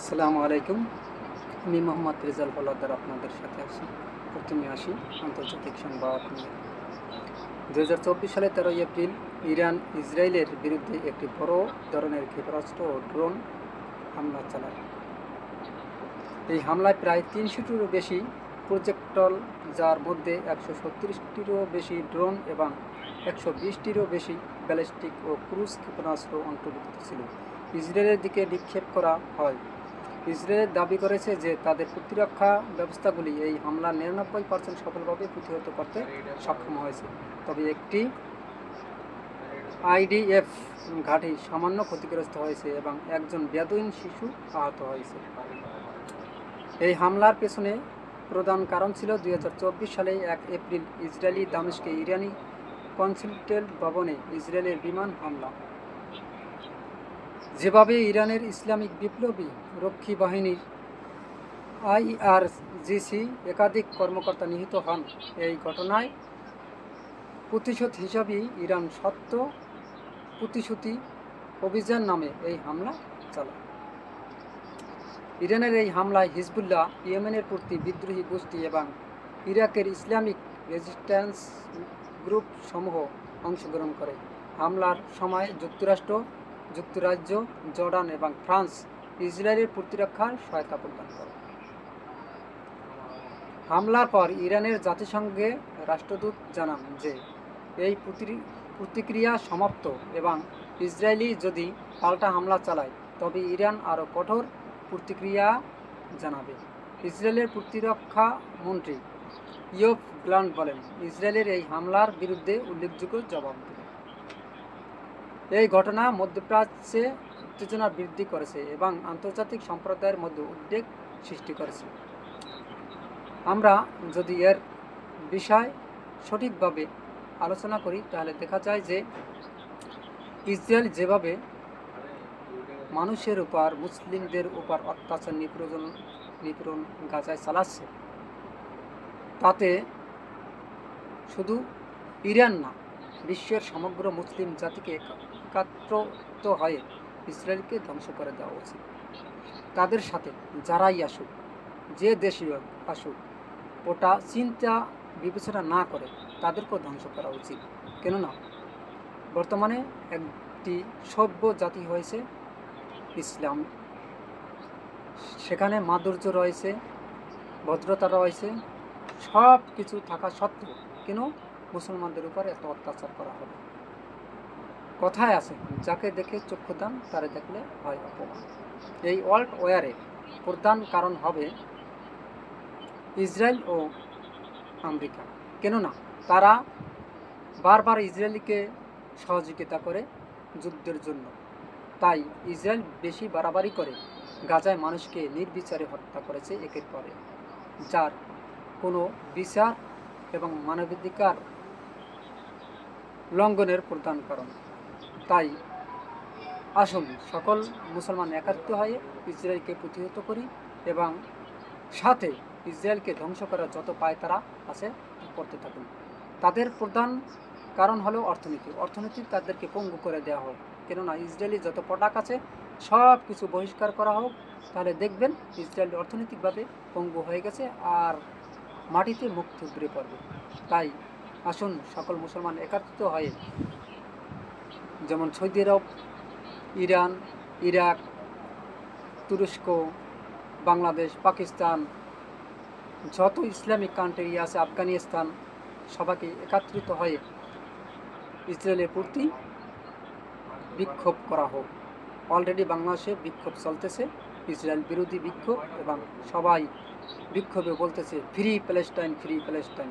আসসালামু আলাইকুম। আমি মোহাম্মদ রেজাল হলাদার আপনাদের সাথে আছি। প্রথমে আসি আন্তর্জাতিক সংবাদ নিয়ে। দু হাজার চব্বিশ সালে তেরোই এপ্রিল ইরান ইসরায়েলের বিরুদ্ধে একটি বড় ধরনের ক্ষেপণাস্ত্র ও ড্রোন হামলা চালায়। এই হামলায় প্রায় তিনশোটিরও বেশি প্রজেক্টল যার মধ্যে একশো সত্তিরিশটিরও বেশি ড্রোন এবং একশো বিশটিরও বেশি ব্যালিস্টিক ও ক্রুজ ক্ষেপণাস্ত্র অন্তর্ভুক্ত ছিল। ইসরায়েলের দিকে নিক্ষেপ করা হয়। ইসরায়েল দাবি করেছে যে তাদের প্রতিরক্ষা ব্যবস্থাগুলি এই হামলা নিরানব্বই পার্সেন্ট সফলভাবে প্রতিহত করতে সক্ষম হয়েছে। তবে একটি আইডিএফ ঘাঁটি সামান্য ক্ষতিগ্রস্ত হয়েছে এবং একজন বেদুইন শিশু আহত হয়েছে। এই হামলার পেছনে প্রধান কারণ ছিল দুই সালে এক এপ্রিল ইসরায়েলি দামেশকে ইরানি কনসুলটেল ভবনে ইসরায়েলের বিমান হামলা। যেভাবে ইরানের ইসলামিক বিপ্লবী রক্ষী বাহিনীর আইআরজিসি একাধিক কর্মকর্তা নিহত হন এই ঘটনায় প্রতিশোধ হিসাবেই ইরান সত্য প্রতিশ্রুতি অভিযান নামে এই হামলা চালায়। ইরানের এই হামলায় হিজবুল্লাহ, ইয়েমেনের প্রতি বিদ্রোহী গোষ্ঠী এবং ইরাকের ইসলামিক রেজিস্ট্যান্স গ্রুপ সমূহ অংশগ্রহণ করে। হামলার সময় যুক্তরাষ্ট্র যুক্তরাজ্য, জর্ডান এবং ফ্রান্স ইসরায়েলের প্রতিরক্ষার সহায়তা প্রদান করে। হামলার পর ইরানের জাতিসংঘে রাষ্ট্রদূত জানান যে, এই প্রতিক্রিয়া সমাপ্ত এবং ইসরায়েলি যদি পাল্টা হামলা চালায়, তবে ইরান আরও কঠোর প্রতিক্রিয়া জানাবে। ইসরায়েলের প্রতিরক্ষা মন্ত্রী ইয়ফ গ্লান্ট বলেন, ইসরায়েলের এই হামলার বিরুদ্ধে উল্লেখযোগ্য জবাব এই ঘটনা মধ্যপ্রাচ্যে উত্তেজনা বৃদ্ধি করেছে এবং আন্তর্জাতিক সম্প্রদায়ের মধ্যে উদ্বেগ সৃষ্টি করেছে। আমরা যদি এর বিষয় সঠিকভাবে আলোচনা করি, তাহলে দেখা যায় যে ইসরায়েল যেভাবে মানুষের উপর, মুসলিমদের উপর অত্যাচার নিপীড়ন নিপীড়ন গাজায় চালাচ্ছে, তাতে শুধু ইরান না বিশ্বের সমগ্র মুসলিম জাতিকে একা- একাত্রিত হয়ে ইসরায়েলকে ধ্বংস করে দেওয়া উচিত। তাদের সাথে যারাই আসুক, যে হোক আসুক, ওটা চিন্তা, বিবেচনা না করে তাদেরকেও ধ্বংস করা উচিত। কেননা, বর্তমানে একটি সভ্য জাতি হয়েছে ইসলাম। সেখানে মাধুর্য রয়েছে, ভদ্রতা রয়েছে সব কিছু থাকা সত্ত্বেও কেন মুসলমানদের উপর এত অত্যাচার করা হবে। কথায় আছে, যাকে দেখে চক্ষু দান, তারে দেখলে হয় অপমান। এই ওয়ার্ল্ড ওয়ারের প্রধান কারণ হবে ইসরায়েল ও আমেরিকা। কেননা তারা বারবার ইসরায়েলিকে সহযোগিতা করে যুদ্ধের জন্য। তাই ইসরায়েল বেশি বাড়াবাড়ি করে গাজায় মানুষকে নির্বিচারে হত্যা করেছে একের পরে যার কোনো বিচার এবং মানবাধিকার লঙ্ঘনের প্রধান কারণ। তাই আসুন সকল মুসলমান একাত্ম হয়ে ইসরায়েলকে প্রতিহত করি এবং সাথে ইসরায়েলকে ধ্বংস করার যত পায় তারা আছে করতে থাকুন। তাদের প্রধান কারণ হলো অর্থনীতি। অর্থনীতি তাদেরকে পঙ্গু করে দেওয়া হোক। কেননা ইসরায়েলি যত প্রোডাক্ট আছে, সব কিছু বহিষ্কার করা হোক, তাহলে দেখবেন ইসরায়েল অর্থনৈতিকভাবে পঙ্গু হয়ে গেছে আর মাটিতে মুখ থুবড়ে পড়বে। তাই আসুন, সকল মুসলমান একত্রিত হয়ে, যেমন সৌদি আরব, ইরান, ইরাক, তুরস্ক, বাংলাদেশ, পাকিস্তান, যত ইসলামিক কান্ট্রি আছে, আফগানিস্তান, সবাইকে একত্রিত হয়ে ইসরায়েলের প্রতি বিক্ষোভ করা হোক। অলরেডি বাংলাদেশে বিক্ষোভ চলতেছে, ইসরায়েল বিরোধী বিক্ষোভ এবং সবাই বিক্ষোভে বলতেছে ফ্রি প্যালেস্টাইন ফ্রি প্যালেস্টাইন